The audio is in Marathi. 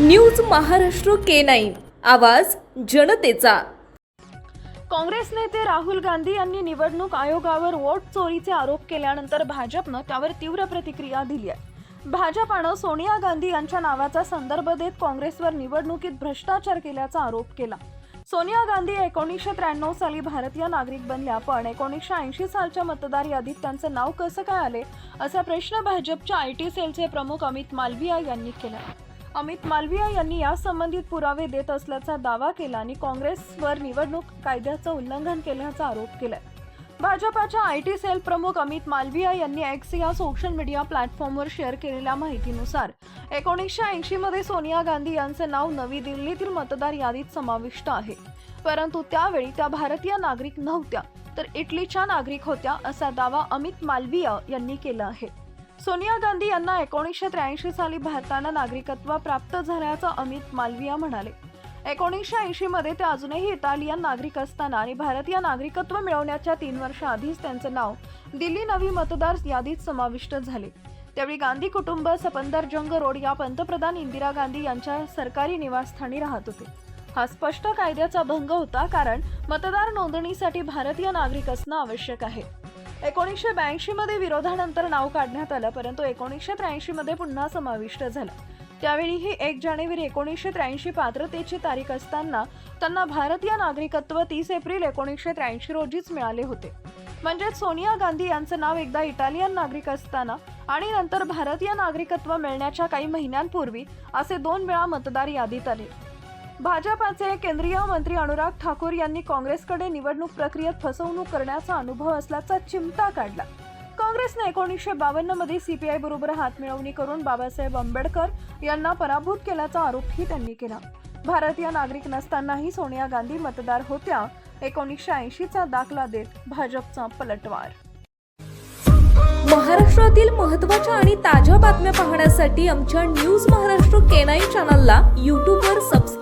News Maharashtra K nine. आवाज जनतेचा. काँग्रेस नेते राहुल गांधी यांनी निवडणूक आयोगावर वोट चोरीचे आरोप केल्यानंतर भाजपनं त्यावर तीव्र प्रतिक्रिया दिली आहे. भाजपानं सोनिया गांधी यांच्या नावाचा संदर्भ देत काँग्रेसवर निवडणुकीत भ्रष्टाचार केल्याचा आरोप केला. सोनिया गांधी एकोणीसशे त्र्याण्णव साली भारतीय नागरिक बनल्या पण एकोणीसशे ऐंशी सालच्या मतदार यादीत त्यांचं नाव कसं काय आले असा प्रश्न भाजपच्या आय टी सेलचे प्रमुख अमित मालविया यांनी केला. अमित मालविया यांनी यासंबंधित पुरावे देत असल्याचा दावा केला आणि काँग्रेसवर निवडणूक कायद्याचं उल्लंघन केल्याचा आरोप केलाय. भाजपाच्या आय टी सेल प्रमुख अमित मालविया यांनी एक्स या सोशल मीडिया प्लॅटफॉर्मवर शेअर केलेल्या माहितीनुसार एकोणीसशे ऐंशीमध्ये सोनिया गांधी यांचं नाव नवी दिल्लीतील मतदार यादीत समाविष्ट आहे. परंतु त्यावेळी त्या भारतीय नागरिक नव्हत्या तर इटलीच्या नागरिक होत्या असा दावा अमित मालविया यांनी केला आहे. सोनिया गांधी यांना एकोणीसशे त्र्याऐंशी साली भारतानं नागरिकत्व प्राप्त झाल्याचं अमित मालविया म्हणाले. एकोणीसशे ऐंशी मध्ये ते अजूनही इटालियन नागरिक असताना आणि भारतीय नागरिकत्व मिळवण्याच्या तीन वर्ष आधीच त्यांचं नाव दिल्ली नवी मतदार यादीत समाविष्ट झाले. त्यावेळी गांधी कुटुंब सपंदर जंग रोड या पंतप्रधान इंदिरा गांधी यांच्या सरकारी निवासस्थानी राहत होते. हा स्पष्ट कायद्याचा भंग होता कारण मतदार नोंदणीसाठी भारतीय नागरिक असणं आवश्यक आहे. एकोणीसशे ब्याऐंशीमध्ये विरोधानंतर नाव काढण्यात आलं परंतु एकोणीसशे त्र्याऐंशीमध्ये पुन्हा समाविष्ट झालं. त्यावेळीही एक जानेवारी एकोणीसशे त्र्याऐंशी पात्रतेची तारीख असताना त्यांना भारतीय नागरिकत्व तीस एप्रिल एकोणीसशे त्र्याऐंशी रोजीच मिळाले होते. म्हणजेच सोनिया गांधी यांचं नाव एकदा इटालियन नागरिक असताना आणि नंतर भारतीय नागरिकत्व मिळण्याच्या काही महिन्यांपूर्वी असे दोन वेळा मतदार यादीत आले. भाजपाचे केंद्रीय मंत्री अनुराग ठाकूर यांनी काँग्रेसकडे निवडणूक प्रक्रियेत फसवणूक करण्याचा अनुभव असल्याचा चिमटा काढला. काँग्रेसने एकोणीसशे बावन्नमध्ये सीपीआय बरोबर हातमिळवणी करून बाबासाहेब आंबेडकर यांना पराभूत केल्याचा आरोपही त्यांनी केला. भारतीय नागरिक नसतानाही सोनिया गांधी मतदार होत्या. एकोणीसशे ऐंशीचा दाखला देत भाजपचा पलटवार. महाराष्ट्रातील महत्त्वाच्या आणि ताज्या बातम्या पाहण्यासाठी आमच्या न्यूज महाराष्ट्र केनाई चॅनलला यूट्यूबवर